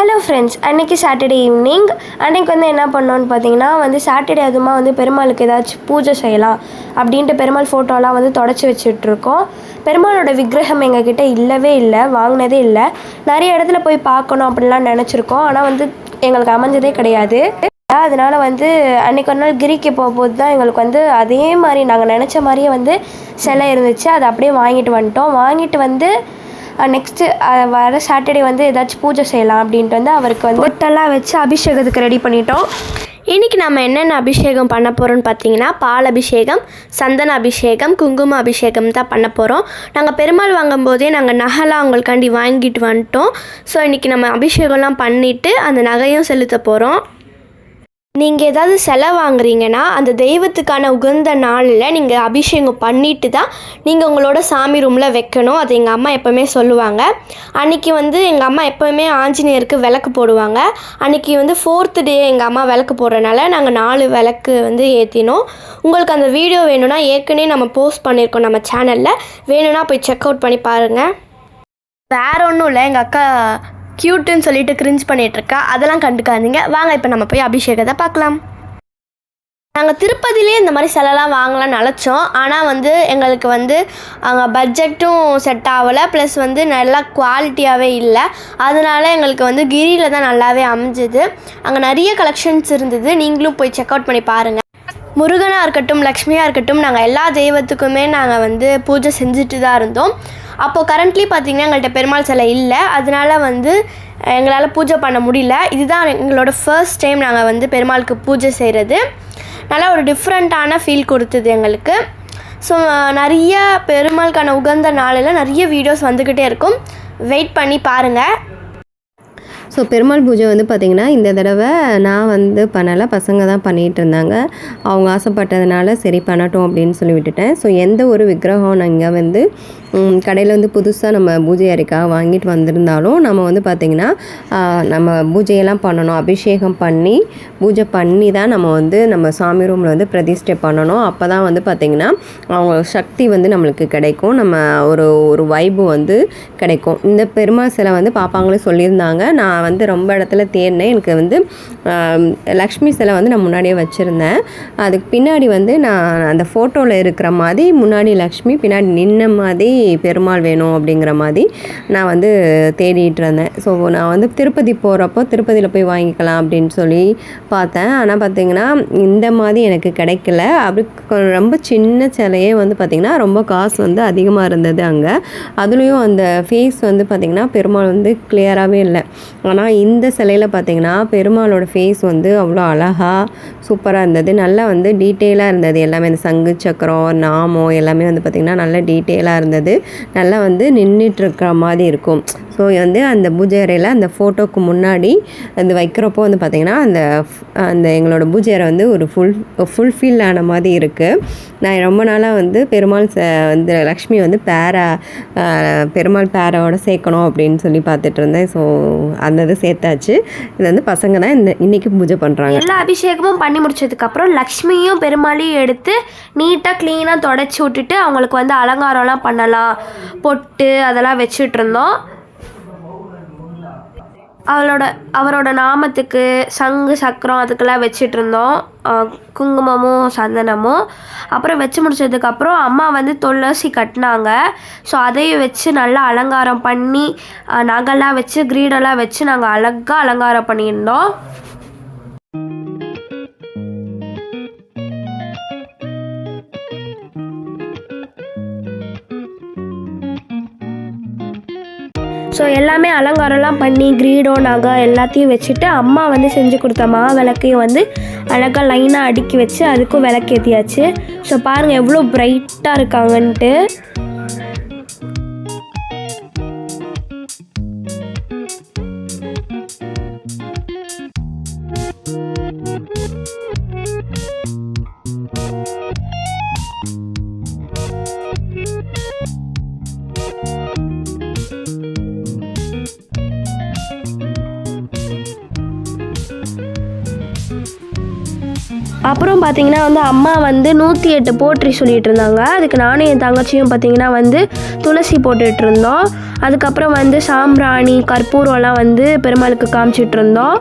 Hello friends அன்றைக்கி Saturday evening அன்றைக்கி வந்து என்ன பண்ணோன்னு பார்த்தீங்கன்னா வந்து சாட்டர்டே அதுமா வந்து பெருமாளுக்கு ஏதாச்சும் பூஜை செய்யலாம் அப்படின்ட்டு பெருமாள் ஃபோட்டோலாம் வந்து தொடச்சி வச்சுட்ருக்கோம். பெருமாளோட விக்கிரகம் எங்ககிட்ட இல்லவே இல்லை வாங்கினதே இல்லை. நிறைய இடத்துல போய் பார்க்கணும் அப்படிலாம் நினச்சிருக்கோம். ஆனால் வந்து எங்களுக்கு அமைஞ்சதே கிடையாது. அதனால் வந்து அன்றைக்கி ஒரு நாள் கிரிக்கு போகும்போது தான் எங்களுக்கு வந்து அதே மாதிரி நாங்கள் நினச்ச மாதிரியே வந்து சிலை இருந்துச்சு. அதை அப்படியே வாங்கிட்டு வந்துட்டோம். வாங்கிட்டு வந்து நெக்ஸ்ட்டு வர சாட்டர்டே வந்து ஏதாச்சும் பூஜை செய்யலாம் அப்படின்ட்டு வந்து அவருக்கு வந்து ஒட்டெல்லாம் வச்சு அபிஷேகத்துக்கு ரெடி பண்ணிட்டோம். இன்றைக்கி நம்ம என்னென்ன அபிஷேகம் பண்ண போகிறோம்னு பார்த்தீங்கன்னா பால் அபிஷேகம் சந்தன அபிஷேகம் குங்கும அபிஷேகம் தான் பண்ண போகிறோம் நாங்கள் பெருமாள் வாங்கும்போதே நாங்கள் நகைலாம் அவங்களுக்காண்டி வாங்கிட்டு வந்துட்டோம். ஸோ இன்றைக்கி நம்ம அபிஷேகம்லாம் பண்ணிவிட்டு அந்த நகையும் செலுத்த போகிறோம் நீங்கள் ஏதாவது செலவு வாங்குறீங்கன்னா அந்த தெய்வத்துக்கான உகந்த நாளில் நீங்கள் அபிஷேகம் பண்ணிட்டு தான் நீங்கள் உங்களோட சாமி ரூமில் வைக்கணும். அது எங்கள் அம்மா எப்போவுமே சொல்லுவாங்க. அன்றைக்கி வந்து எங்கள் அம்மா எப்போவுமே ஆஞ்சநேயருக்கு விளக்கு போடுவாங்க. அன்றைக்கி வந்து ஃபோர்த்து டே எங்கள் அம்மா விளக்கு போடுறனால நாங்கள் நாலு விளக்கு வந்து ஏற்றினோம் உங்களுக்கு அந்த வீடியோ வேணும்னா ஏற்கனவே நம்ம போஸ்ட் பண்ணியிருக்கோம் நம்ம சேனலில் வேணும்னா போய் செக் அவுட் பண்ணி பாருங்கள் வேற ஒன்றும் இல்லை. எங்கள் அக்கா க்யூட்டுன்னு சொல்லிட்டு கிரிஞ்ச் பண்ணிகிட்ருக்கா அதெல்லாம் கண்டுக்காதீங்க. வாங்க இப்போ நம்ம போய் அபிஷேகத்தை பார்க்கலாம். நாங்கள் திருப்பதிலே இந்த மாதிரி சிலைலாம் வாங்கலாம்னு நினச்சோம். ஆனால் வந்து எங்களுக்கு வந்து அங்கே பட்ஜெட்டும் செட் ஆகலை. ப்ளஸ் வந்து நல்லா குவாலிட்டியாகவே இல்லை. அதனால் எங்களுக்கு வந்து கிரியில் தான் நல்லாவே அமைஞ்சுது. அங்கே நிறைய கலெக்ஷன்ஸ் இருந்தது. நீங்களும் போய் செக் அவுட் பண்ணி பாருங்கள் முருகனாக இருக்கட்டும் லக்ஷ்மியாக இருக்கட்டும் நாங்கள் எல்லா தெய்வத்துக்குமே நாங்கள் வந்து பூஜை செஞ்சுட்டு தான் இருந்தோம். அப்போது கரண்ட்லி பார்த்திங்கன்னா எங்கள்கிட்ட பெருமாள் சிலை இல்லை. அதனால வந்து எங்களால் பூஜை பண்ண முடியல. இதுதான் எங்களோட ஃபர்ஸ்ட் டைம் நாங்கள் வந்து பெருமாளுக்கு பூஜை செய்கிறது நல்லா ஒரு டிஃப்ரெண்ட்டான ஃபீல் கொடுத்தது எங்களுக்கு. ஸோ நிறைய பெருமாளுக்கான உகந்த நாளில் நிறைய வீடியோஸ் வந்துக்கிட்டே இருக்கும். வெயிட் பண்ணி பாருங்கள் ஸோ பெருமாள் பூஜை வந்து பார்த்திங்கன்னா இந்த தடவை நான் வந்து பண்ணலை. பசங்க தான் பண்ணிகிட்டு இருந்தாங்க. அவங்க ஆசைப்பட்டதுனால சரி பண்ணட்டும் அப்படின்னு சொல்லி விட்டுட்டேன். ஸோ எந்த ஒரு விக்கிரகம் நாங்கள் வந்து கடையில் வந்து புதுசாக நம்ம பூஜை அறைக்காக வாங்கிட்டு வந்திருந்தாலும் நம்ம வந்து பார்த்திங்கன்னா நம்ம பூஜையெல்லாம் பண்ணணும். அபிஷேகம் பண்ணி பூஜை பண்ணி தான் நம்ம வந்து நம்ம சாமி ரூமில் வந்து பிரதிஷ்டை பண்ணணும். அப்போ தான் வந்து பார்த்திங்கன்னா அவங்க சக்தி வந்து நம்மளுக்கு கிடைக்கும். நம்ம ஒரு ஒரு வைபு வந்து கிடைக்கும். இந்த பெருமாள் சிலை வந்து பாப்பாங்களே சொல்லியிருந்தாங்க. நான் நான் வந்து ரொம்ப இடத்துல தேடினேன். எனக்கு வந்து லக்ஷ்மி சிலை வந்து நான் முன்னாடியே வச்சுருந்தேன். அதுக்கு பின்னாடி வந்து நான் அந்த ஃபோட்டோவில் இருக்கிற மாதிரி முன்னாடி லக்ஷ்மி பின்னாடி நின்ன மாதிரி பெருமாள் வேணும் அப்படிங்கிற மாதிரி நான் வந்து தேடிட்டு இருந்தேன். ஸோ நான் வந்து திருப்பதி போகிறப்போ திருப்பதியில் போய் வாங்கிக்கலாம் அப்படின்னு சொல்லி பார்த்தேன். ஆனால் பார்த்தீங்கன்னா இந்த மாதிரி எனக்கு கிடைக்கல. அப்படி ரொம்ப சின்ன சிலையே வந்து பார்த்திங்கன்னா ரொம்ப காசு வந்து அதிகமாக இருந்தது அங்கே. அதுலேயும் அந்த ஃபேஸ் வந்து பார்த்திங்கன்னா பெருமாள் வந்து கிளியராகவே இல்லை. ஆனால் இந்த சிலையில் பார்த்திங்கன்னா பெருமாளோட ஃபேஸ் வந்து அவ்வளோ அழகாக சூப்பராக இருந்தது. நல்லா வந்து டீட்டெயிலாக இருந்தது. எல்லாமே இந்த சங்கு சக்கரம் நாமம் எல்லாமே வந்து பார்த்திங்கன்னா நல்லா டீட்டெயிலாக இருந்தது. நல்லா வந்து நின்றுட்டு இருக்கிற மாதிரி இருக்கும். ஸோ வந்து அந்த பூஜை அறையில் அந்த ஃபோட்டோக்கு முன்னாடி அந்த வைக்கிறப்போ வந்து பார்த்திங்கன்னா அந்த அந்த எங்களோட பூஜை அறை வந்து ஒரு ஃபுல் ஃபுல்ஃபில் ஆன மாதிரி இருக்குது நான் ரொம்ப நாளாக வந்து பெருமாள் ச வந்து லக்ஷ்மி வந்து பேரா பெருமாள் பேரோட சேர்க்கணும் அப்படின்னு சொல்லி பார்த்துட்டு இருந்தேன். ஸோ அந்த இது சேர்த்தாச்சு. இது வந்து பசங்க தான் இந்த இன்றைக்கி பூஜை பண்ணுறாங்க எல்லா அபிஷேகமும் பண்ணி முடிச்சதுக்கப்புறம் லக்ஷ்மியும் பெருமாளையும் எடுத்து நீட்டாக க்ளீனாக தொடச்சி விட்டுட்டு அவங்களுக்கு வந்து அலங்காரம்லாம் பண்ணலாம். பொட்டு அதெல்லாம் வச்சுட்டு இருந்தோம். அவளோட அவரோட நாமத்துக்கு சங்கு சக்கரம் அதுக்கெல்லாம் வச்சிட்டு இருந்தோம் குங்குமமும் சந்தனமும். அப்புறம் வச்சு முடிச்சதுக்கப்புறம் அம்மா வந்து துளசி கட்டினாங்க. ஸோ அதையும் வச்சு நல்லா அலங்காரம் பண்ணி அஹ் நகைலாம் வச்சு கிரீடெல்லாம் வச்சு நாங்கள் அழகாக அலங்காரம் பண்ணியிருந்தோம். ஸோ எல்லாமே அலங்காரம்லாம் பண்ணி கிரீடோ நகை எல்லாத்தையும் வச்சுட்டு அம்மா வந்து செஞ்சு கொடுத்த மா விளக்கையும் வந்து அழகாக லைனாக அடுக்கி வச்சு அதுக்கும் விளக்கேற்றியாச்சு ஸோ பாருங்கள் எவ்வளோ பிரைட்டாக இருக்காங்கன்ட்டு. அப்புறம் பார்த்தீங்கன்னா வந்து அம்மா வந்து நூற்றி எட்டு போற்றி சொல்லிகிட்டு இருந்தாங்க. அதுக்கு நானும் என் தங்கச்சியும் பார்த்தீங்கன்னா வந்து துளசி போட்டுட்டு இருந்தோம். அதுக்கப்புறம் வந்து சாம்பிராணி கற்பூரம்லாம் வந்து பெருமாளுக்கு காமிச்சிட்டு இருந்தோம்.